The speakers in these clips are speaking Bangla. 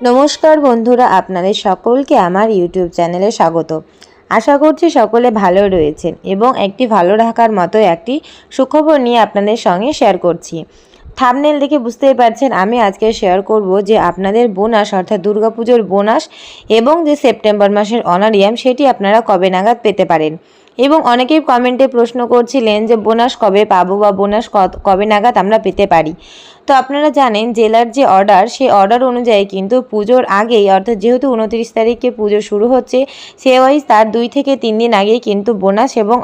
নমস্কার বন্ধুরা, আপনাদের সকলকে আমার ইউটিউব চ্যানেলে স্বাগত। আশা করছি সকলে ভালো রয়েছেন এবং একটি ভালো রাখার মতো একটি সুখবর নিয়ে আপনাদের সঙ্গে শেয়ার করছি। থামনেল দেখে বুঝতেই পারছেন, আমি আজকে শেয়ার করব যে আপনাদের বোনাস, অর্থাৎ দুর্গাপুজোর বোনাস এবং যে সেপ্টেম্বর মাসের অনারিয়াম সেটি আপনারা কবে নাগাদ পেতে পারেন। এবং অনেকেই কমেন্টে প্রশ্ন করছিলেন যে, বোনাস কবে পাবো বা বোনাস কবে নাগাদ আমরা পেতে পারি? তো আপনারা জানেন, জেলার যে অর্ডার সেই অর্ডার অনুযায়ী কিন্তু পুজোর আগেই, অর্থাৎ যেহেতু উনত্রিশ তারিখে পুজো শুরু হচ্ছে সে ওয়াইজ তার দুই থেকে তিন দিন আগেই কিন্তু বোনাস এবং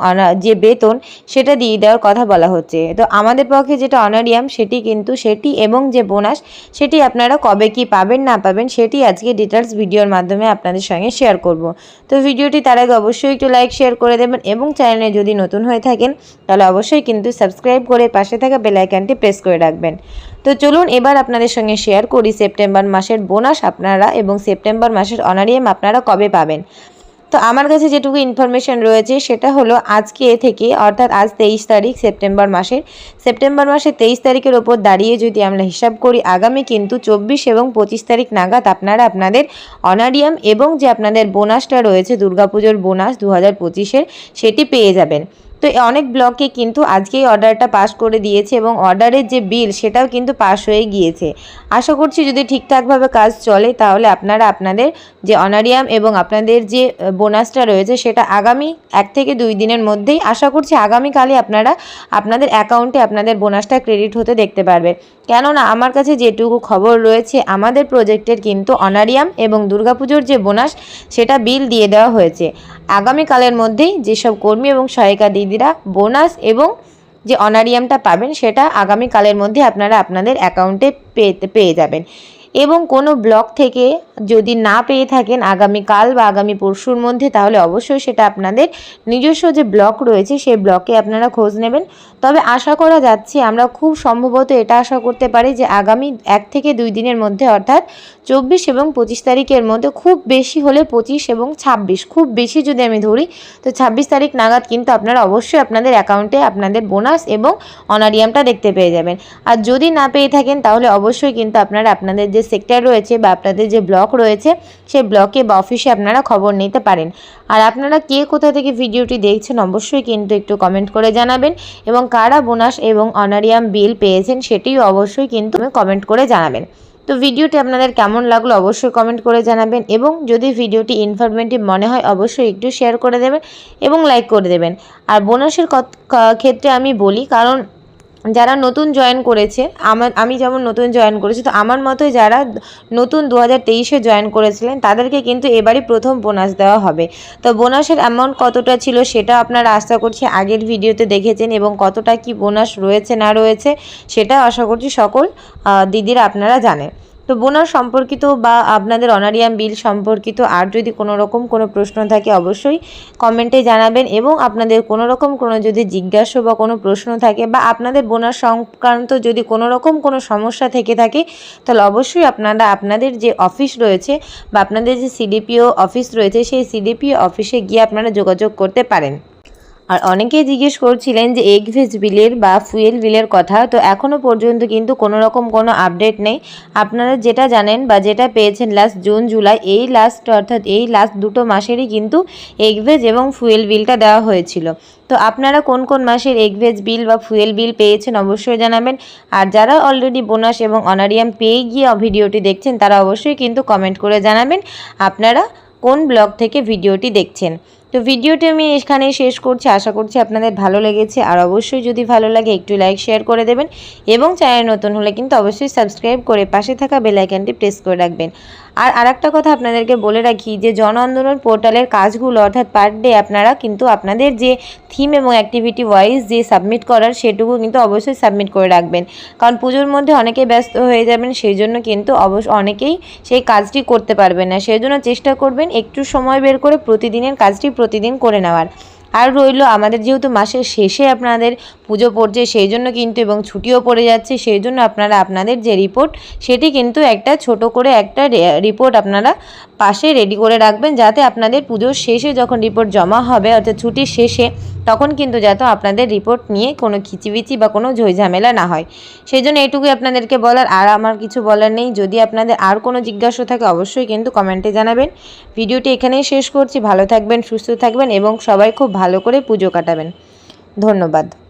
যে বেতন, সেটা দিয়ে দেওয়ার কথা বলা হচ্ছে। তো আমাদের পক্ষে যেটা অনারিয়াম, সেটি কিন্তু সেটি এবং যে বোনাস, সেটি আপনারা কবে কি পাবেন, না পাবেন, সেটি আজকে ডিটেলস ভিডিওর মাধ্যমে আপনাদের সঙ্গে শেয়ার করব। তো ভিডিওটি তার আগে অবশ্যই একটু লাইক শেয়ার করে দেবেন এবং চ্যানেলে যদি নতুন হয়ে থাকেন, তাহলে অবশ্যই কিন্তু সাবস্ক্রাইব করে পাশে থাকা বেল আইকনটি প্রেস করে রাখবেন। তো চলুন এবার আপনাদের সঙ্গে শেয়ার করি সেপ্টেম্বর মাসের বোনাস আপনারা এবং সেপ্টেম্বর মাসের অনারিয়াম আপনারা কবে পাবেন? তো আমার কাছে যেটুকু ইনফরমেশন রয়েছে, সেটা হলো আজকে থেকে, অর্থাৎ আজ তেইশ তারিখ, সেপ্টেম্বর মাসের। সেপ্টেম্বর মাসের তেইশ তারিখের ওপর দাঁড়িয়ে যদি আমরা হিসাব করি, আগামী কিন্তু চব্বিশ এবং পঁচিশ তারিখ নাগাদ আপনারা আপনাদের অনারিয়াম এবং যে আপনাদের বোনাসটা রয়েছে, দুর্গাপুজোর বোনাস দু হাজার সেটি পেয়ে যাবেন। তো অনেক ব্লকে কিন্তু আজকেই অর্ডারটা পাস করে দিয়েছে এবং অর্ডারের যে বিল সেটাও কিন্তু পাস হয়ে গিয়েছে। আশা করছি যদি ঠিকঠাকভাবে কাজ চলে তাহলে আপনারা আপনাদের যে অনারিয়াম এবং আপনাদের যে বোনাসটা রয়েছে সেটা আগামী এক থেকে দুই দিনের মধ্যেই, আশা করছি আগামীকালই আপনারা আপনাদের অ্যাকাউন্টে আপনাদের বোনাসটা ক্রেডিট হতে দেখতে পারবেন। কেননা আমার কাছে যেটুকু খবর রয়েছে, আমাদের প্রজেক্টের কিন্তু অনারিয়াম এবং দুর্গাপুজোর যে বোনাস, সেটা বিল দিয়ে দেওয়া হয়েছে। আগামীকালের মধ্যেই যেসব কর্মী এবং সহায়িকা দিদিরা বোনাস এবং যে অনারিয়ামটা পাবেন, সেটা আগামীকালের মধ্যে আপনারা আপনাদের অ্যাকাউন্টে পেতে, পেয়ে যাবেন। এবং কোনো ব্লক থেকে যদি না পেয়ে থাকেন আগামীকাল বা আগামী পরশুর মধ্যে, তাহলে অবশ্যই সেটা আপনাদের নিজস্ব যে ব্লক রয়েছে, সেই ব্লকে আপনারা খোঁজ নেবেন। তবে আশা করা যাচ্ছে, আমরা খুব সম্ভবত এটা আশা করতে পারি যে আগামী এক থেকে দুই দিনের মধ্যে, অর্থাৎ চব্বিশ এবং পঁচিশ তারিখের মধ্যে খুব বেশি হলে পঁচিশ এবং ছাব্বিশ, খুব বেশি যদি আমি ধরি, তো ছাব্বিশ তারিখ নাগাদ কিন্তু আপনারা অবশ্যই আপনাদের অ্যাকাউন্টে আপনাদের বোনাস এবং অনারিয়ামটা দেখতে পেয়ে যাবেন। আর যদি না পেয়ে থাকেন, তাহলে অবশ্যই কিন্তু আপনারা আপনাদের যে সেক্টর রয়েছে বা আপনাদের যে ব্লক রয়েছে, সেই ব্লকে বা অফিসে আপনারা খবর নিতে পারেন। আর আপনারা কে কোথা থেকে ভিডিওটি দেখছেন, অবশ্যই কিন্তু একটু কমেন্ট করে জানাবেন এবং কারা বোনাস এবং অনারিয়াম বিল পেয়েছেন সেটিও অবশ্যই কিন্তু কমেন্ট করে জানাবেন। তো ভিডিওটি আপনাদের কেমন লাগল অবশ্যই কমেন্ট করে জানাবেন এবং যদি ভিডিওটি ইনফরমেটিভ মনে হয় অবশ্যই একটু শেয়ার করে দেবেন এবং লাইক করে দেবেন। আর বোনাসের ক্ষেত্রে আমি বলি, কারণ যারা নতুন জয়েন করেছে, আমার, আমি যেমন নতুন জয়েন করেছি, তো আমার মতোই যারা নতুন দু হাজার তেইশে জয়েন করেছিলেন, তাদেরকে কিন্তু এবারই প্রথম বোনাস দেওয়া হবে। তো বোনাসের অ্যামাউন্ট কতটা ছিল সেটা আপনারা আশা করছি আগের ভিডিওতে দেখেছেন এবং কতটা কি বোনাস রয়েছে না রয়েছে, সেটা আশা করছি সকল দিদির দিদিরা আপনারা জানেন। তো বোনাস সম্পর্কিত বা আপনাদের অনারিয়াম বিল সম্পর্কিত আর যদি কোনো রকম কোনো প্রশ্ন থাকে অবশ্যই কমেন্টে জানাবেন এবং আপনাদের কোনো রকম কোনো যদি জিজ্ঞাসা বা কোনো প্রশ্ন থাকে বা আপনাদের বোনাস সংক্রান্ত যদি কোনো রকম কোনো সমস্যা থেকে থাকে, তাহলে অবশ্যই আপনারা আপনাদের যে অফিস রয়েছে বা আপনাদের যে সিডিপিও অফিস রয়েছে, সেই সিডিপিও অফিসে গিয়ে আপনারা যোগাযোগ করতে পারেন। আর অনেকেই জিজ্ঞেস করছিলেন যে এগ ভেজ বিলের বা ফুয়েল বিলের কথা, তো এখনও পর্যন্ত কিন্তু কোনো রকম কোনো আপডেট নেই। আপনারা যেটা জানেন বা যেটা পেয়েছেন লাস্ট জুন, জুলাই, এই লাস্ট অর্থাৎ এই লাস্ট দুটো মাসেরই কিন্তু এগ ভেজ এবং ফুয়েল বিলটা দেওয়া হয়েছিল। তো আপনারা কোন কোন মাসের এগ ভেজ বিল বা ফুয়েল বিল পেয়েছেন অবশ্যই জানাবেন। আর যারা অলরেডি বোনাস এবং অনারিয়াম পেয়ে গিয়ে ভিডিওটি দেখছেন, তারা অবশ্যই কিন্তু কমেন্ট করে জানাবেন আপনারা কোন ব্লগ থেকে ভিডিওটি দেখছেন। তো ভিডিওটি আমি এখানেই শেষ করছি। আশা করছি আপনাদের ভালো লেগেছে। আর অবশ্যই যদি ভালো লাগে, একটু লাইক শেয়ার করে দেবেন এবং চ্যানেল নতুন হলে কিন্তু অবশ্যই সাবস্ক্রাইব করে পাশে থাকা বেল আইকনটি প্রেস করে রাখবেন। আর আরেকটা কথা আপনাদেরকে বলে রাখি যে, জন আন্দোলন পোর্টালের কাজগুলো অর্থাৎ পার ডে আপনারা কিন্তু আপনাদের যে থিম এবং অ্যাক্টিভিটি ওয়াইজ যে সাবমিট করার, সেটুকু কিন্তু অবশ্যই সাবমিট করে রাখবেন। কারণ পুজোর মধ্যে অনেকে ব্যস্ত হয়ে যাবেন, সেই জন্য কিন্তু অবশ্য অনেকেই সেই কাজটি করতে পারবেন না। সেই জন্য চেষ্টা করবেন একটু সময় বের করে প্রতিদিনের কাজটি প্রতিদিন করে নেওয়ার। আর রইল আমাদের যেহেতু মাসের শেষে আপনাদের পুজো পড়ছে, সেই জন্য কিন্তু এবং ছুটিও পড়ে যাচ্ছে, সেই জন্য আপনারা আপনাদের যে রিপোর্ট সেটি কিন্তু একটা ছোট করে একটা রিপোর্ট আপনারা পাশে রেডি করে রাখবেন, যাতে আপনাদের পুজোর শেষে যখন রিপোর্ট জমা হবে, অর্থাৎ ছুটির শেষে, তখন কিন্তু যাতে আপনাদের রিপোর্ট নিয়ে কোনো খিচিবিচি বা কোনো ঝইঝামেলা না হয়। সেই জন্য এটুকুই আপনাদেরকে বলার, আর আমার কিছু বলার নেই। যদি আপনাদের আর কোনো জিজ্ঞাসা থাকে, অবশ্যই কিন্তু কমেন্টে জানাবেন। ভিডিওটি এখানেই শেষ করছি। ভালো থাকবেন, সুস্থ থাকবেন এবং সবাই খুব ভালো করে পুজো কাটাবেন। ধন্যবাদ।